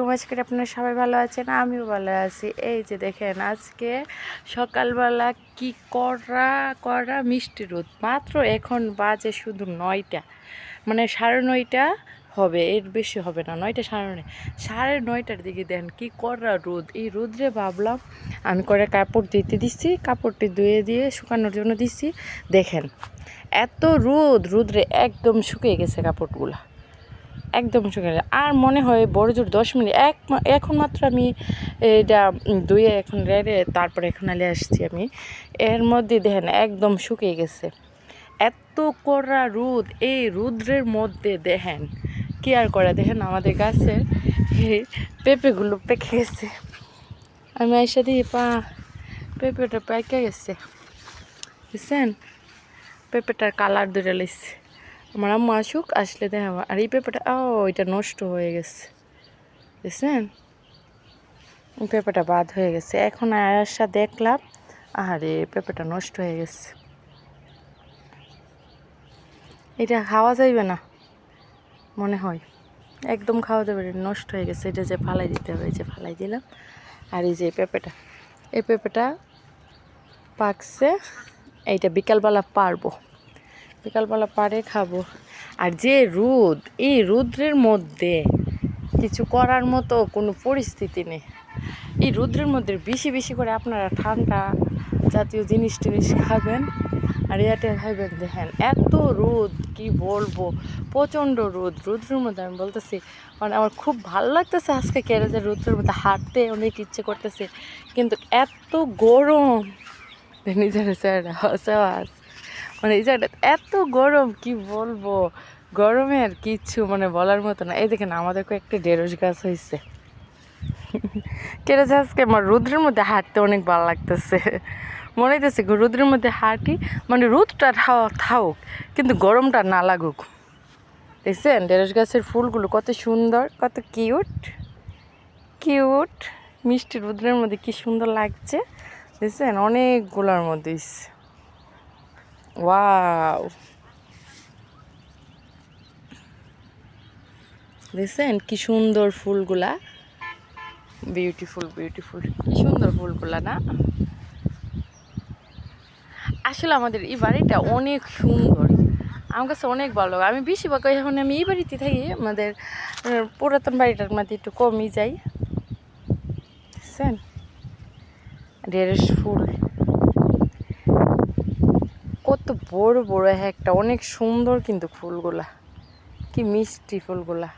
আলাইকুম। আজকে আপনারা সবাই ভালো আছেন? আমিও ভালো আছি। এই যে দেখেন, আজকে সকালবেলা কি করা করা মিষ্টি রোদ। মাত্র এখন বাজে শুধু নয়টা। মানে সাড়ে নয়টা হবে, এর বেশি হবে না, নয়টা সাড়ে নয়। সাড়ে নয়টার দিকে দেন কি করা রোদ। এই রোদ্রে ভাবলাম আমি করে কাপড় দিতে দিচ্ছি, কাপড়টি ধুয়ে দিয়ে শুকানোর জন্য দিচ্ছি। দেখেন, এত রোদ, রোদ্রে একদম শুকিয়ে গেছে কাপড়গুলা। একদম শুকিয়ে আর মনে হয় বড় জোর দশ মিনিট। এক এখন মাত্র আমি এটা ধুয়ে এখন রেড়ে তারপরে এখন আলে আসছি আমি। এর মধ্যে দেখেন একদম শুকিয়ে গেছে। এত কড়া রোদ, এই রুদ্রের মধ্যে দেখেন কি আর করে? দেখেন আমাদের গাছের পেঁপেগুলো পেকে গেছে। আমি এসে দিয়ে পা, পেঁপেটা পেকে গেছে। বুঝছেন? পেঁপেটার কালার ধরে লাইছে। আমার আম্মু আসুক, আসলে দেখা আর এই পেঁপেটা ও, এটা নষ্ট হয়ে গেছে। বুঝছেন পেঁপেটা বাদ হয়ে গেছে। এখন আয়াসা দেখলাম আরে পেঁপেটা নষ্ট হয়ে গেছে। এটা খাওয়া যাইবে না, মনে হয়। একদম খাওয়া যাবে নষ্ট হয়ে গেছে। এটা যে ফালাই দিতে হবে যে ফালাই দিলাম। আর এই যে পেঁপেটা এই পেঁপেটা পাকছে, এইটা বিকালবেলা পারব। বিকালবেলা পারে খাব। আর যে রোদ, এই রৌদ্রের মধ্যে কিছু করার মতো কোনো পরিস্থিতি নেই। এই রৌদ্রের মধ্যে বেশি বেশি করে আপনারা ঠান্ডা জাতীয় জিনিস টিনিস খাবেন আর এয়ারটেল খাইবেন। দেখেন, এত রোদ, কি বলব? প্রচণ্ড রোদ, রোদ্রের মধ্যে আমি বলতেছি মানে আমার খুব ভালো লাগতেছে আজকে যে রোদ্রের মধ্যে হাঁটতে অনেক ইচ্ছে করতেছে, কিন্তু এত গরম। নিজের হসাওয়াজ মানে এই জায়গাটা, এত গরম, কি বলব? গরমে আর কিচ্ছু মানে বলার মতো না। এই দেখেন, আমাদের কয়েকটা ঢেঁড়স গাছ হয়েছে কেটে আজকে আমার রোদ্রের মধ্যে হাঁটতে অনেক ভালো লাগতেছে। মনে হইতেছে রোদ্রের মধ্যে হাঁটি মানে রোদটা থাকুক কিন্তু গরমটা না লাগুক। দেখছেন, ঢেঁড়স গাছের ফুলগুলো কত সুন্দর, কত কিউট কিউট, মিষ্টি রোদ্রের মধ্যে কি সুন্দর লাগছে। দেখছেন, অনেকগুলোর মধ্যে। ওয়াও দেখছেন কি সুন্দর ফুলগুলা। বিউটিফুল বিউটিফুল কি সুন্দর ফুলগুলা না? আসলে আমাদের এই বাড়িটা অনেক সুন্দর। আমার কাছে অনেক ভালো লাগে। আমি বেশিরভাগ এখন আমি এই বাড়িতে থাকি, আমাদের পুরাতন বাড়িটার মধ্যে একটু কমই যাই। বুঝছেন ঢেঁড়স ফুল কত বড় বড় এক একটা অনেক সুন্দর কিন্তু ফুলগুলা। কি মিষ্টি ফুলগুলা।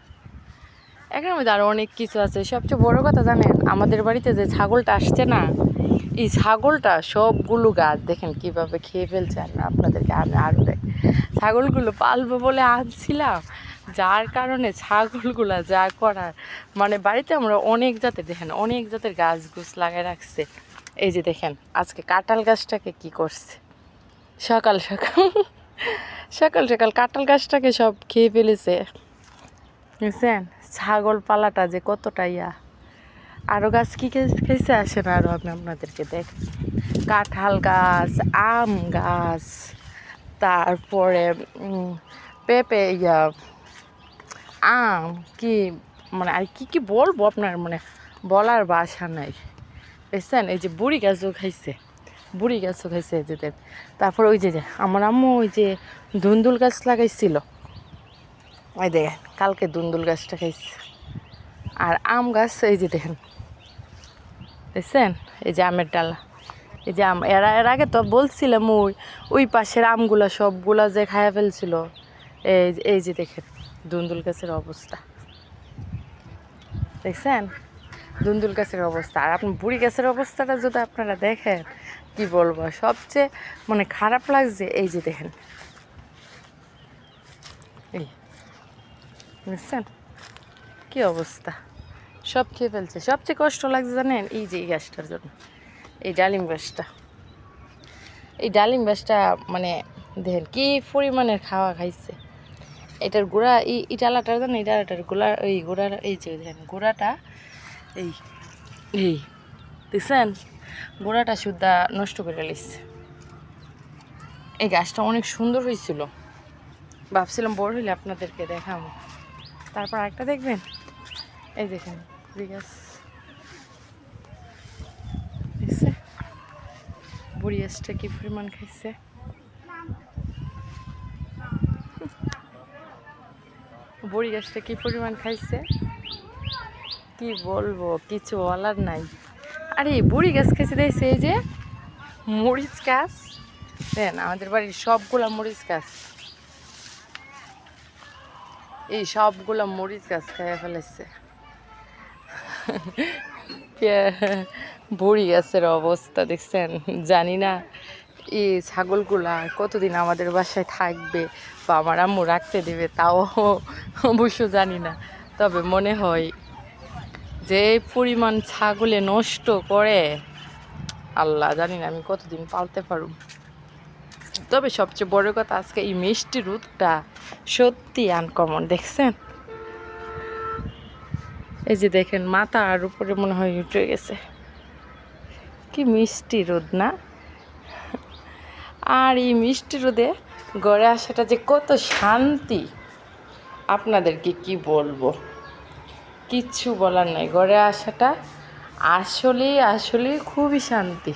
এখানের মধ্যে আরও অনেক কিছু আছে। সবচেয়ে বড় কথা জানেন, আমাদের বাড়িতে যে ছাগলটা আসছে না, এই ছাগলটা সবগুলো গাছ। দেখেন কীভাবে খেয়ে ফেলছে। আর না আপনাদেরকে আমি আরও দেখ, ছাগলগুলো পালবো বলে আনছিলাম। যার কারণে ছাগলগুলা যা করার মানে বাড়িতে আমরা অনেক জাতের, দেখেন অনেক জাতের গাছ গুছ লাগাই রাখছে। এই যে দেখেন, আজকে কাঁঠাল গাছটাকে কি করছে। সকাল সকাল। সকাল সকাল। কাঁঠাল গাছটাকে সব খেয়ে ফেলেছে। বুঝছেন ছাগল পালাটা যে কতটা ইয়া। আরও গাছ কী খেয়েছে? আসেন আরও আমি আপনাদেরকে দেখ। কাঁঠাল গাছ, আম গাছ, তারপরে পেঁপে ইয়া, আম, কি মানে আর কি কি বলব আপনার? মানে বলার বাসা নাই। বুঝছেন এই যে বুড়ি গাছও খাইছে। বুড়ি গাছও খাইছে এই যে দেখ। তারপর ওই যে যে আমার আম্মু ওই যে ধুন্দুল গাছ লাগাইছিল। ওই দেখেন কালকে দুন্দুল গাছটা খাইছে। আর আম গাছ, এই যে দেখেন। দেখছেন? এই যে আমের ডালা। এই যে আম, এর এর আগে তো বলছিলাম ওই ওই পাশের আমগুলা সবগুলা যে খাইয়া ফেলছিল। এই এই যে দেখেন দুন্দুল গাছের অবস্থা। দেখছেন? দুন্দুল গাছের অবস্থা। আর আপনার বুড়ি গাছের অবস্থাটা যদি আপনারা দেখেন, কি বলব? সবচেয়ে মানে খারাপ লাগছে এই যে দেখেন। এই বুঝছেন কি অবস্থা? সব খেয়ে ফেলছে। সবচেয়ে কষ্ট লাগছে জানেন এই যে এই গাছটার জন্য, এই ডালিম গাছটা। এই ডালিম গাছটা মানে দেখেন কি পরিমাণের খাওয়া খাইছে। এটার গোড়া, এই এই ডালাটার জানেন, এই ডালাটার গোলা, এই গোড়ার, এই যে দেখেন, গোড়াটা এই এই, দেখছেন? গোড়াটা সুদ্ধা নষ্ট করে লিখছে এই গাছটা অনেক সুন্দর হয়েছিল। ভাবছিলাম বড় হইলে আপনাদেরকে দেখাবো তারপর একটা দেখবেন? এই দেখেন গাছ। দেখছে? বুড়ি গাছটা কি পরিমাণ খাইছে? বুড়ি গাছটা কি পরিমাণ খাইছে? কি বলব? কিছু বলার নাই। আরে, বুড়ি গাছ খাইছে দেখছে এই যে মরিচ গাছ। দেন আমাদের বাড়ির সবগুলো মরিচ গাছ। এই সবগুলো মরিচ গাছ খাইয়া ফেলেছে। বুড়ি গাছের অবস্থা দেখছেন? জানি না। এই ছাগলগুলা কতদিন আমাদের বাসায় থাকবে বা আমার আম্মু রাখতে দেবে তাও অবশ্য জানি না। তবে মনে হয় যে পরিমাণ ছাগলে নষ্ট করে, আল্লাহ জানি না আমি কতদিন পালতে পারব। তবে সবচেয়ে বড় কথা আজকে এই মিষ্টি রোদটা সত্যি আনকমন দেখছেন? এই যে দেখেন, মাথা আর উপরে মনে হয় উঠে গেছে। কি মিষ্টি রোদ না? আর এই মিষ্টি রোদে গড়ে আসাটা যে কত শান্তি। আপনাদেরকে কি বলব? কিচ্ছু বলার নাই। গড়ে আসাটা আসলেই আসলেই খুবই শান্তি।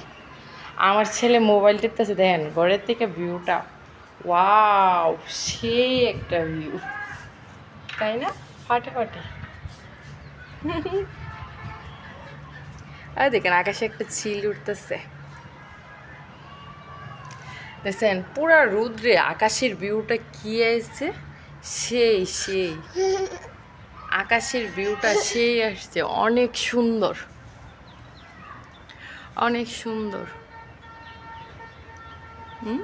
আমার ছেলে মোবাইল টিপতেছে, দেখেন, ঘরের থেকে ভিউটা ওয়াও সেই একটা ভিউ তাই না? ফাটে ফাটে আর দেখেন, আকাশে একটা ছিল উঠতেছে। দেখছেন, পুরা রুদ্রে আকাশের ভিউটা কি আসছে সেই সেই। আকাশের ভিউটা সেই আসছে। অনেক সুন্দর। অনেক সুন্দর। হুম?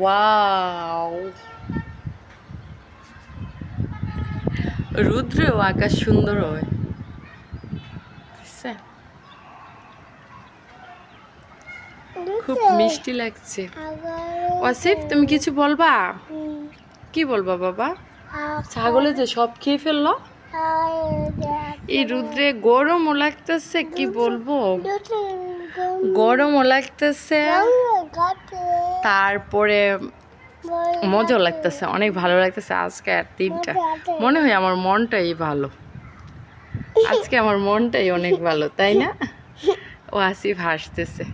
ওয়াও! রুদ্রেও আকাশ সুন্দর হয়। বুঝছেন? খুব মিষ্টি লাগছে। ওয়াসিফ তুমি কিছু বলবা? কি বলবা বাবা? ছাগলে যে সব খেয়ে ফেলল? এই রুদ্রে গরমও লাগতেছে কি বলব? গরমও লাগতেছে। তারপরে মজাও লাগতেছে। অনেক ভালো লাগতেছে আজকে আর দিনটা। মনে হয় আমার মনটাই ভালো। আজকে আমার মনটাই অনেক ভালো তাই না? ও আসিফ হাসতেছে।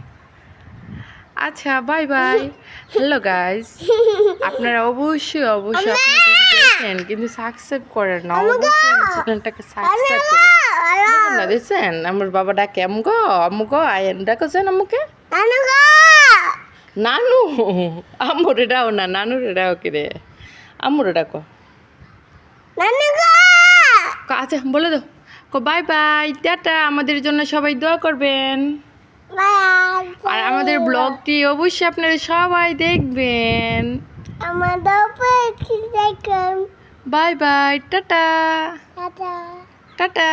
আচ্ছা বাই বাই হ্যালো গাইস আপনারা অবশ্যই অবশ্যই দেখেন কিন্তু সাবস্ক্রাইব করেন না। অবশ্যই আমার চ্যানেলটাকে সাবস্ক্রাইব করেন দেখেন না দেখছেন আমার বাবা ডাকে আম গো আম্মু গো আয়েন ডাকছেন আম্মুকে? নানু আম্মুরে ডাও না নানুরে ডাও রে? আম্মুরে ডাকো। ক- আচ্ছা বলে দাও। কো বাই বাই টাটা আমাদের জন্য সবাই দোয়া করবেন। আর আমাদের ব্লগটি অবশ্যই আপনারা সবাই দেখবেন। আমাদের bye bye tata tata tata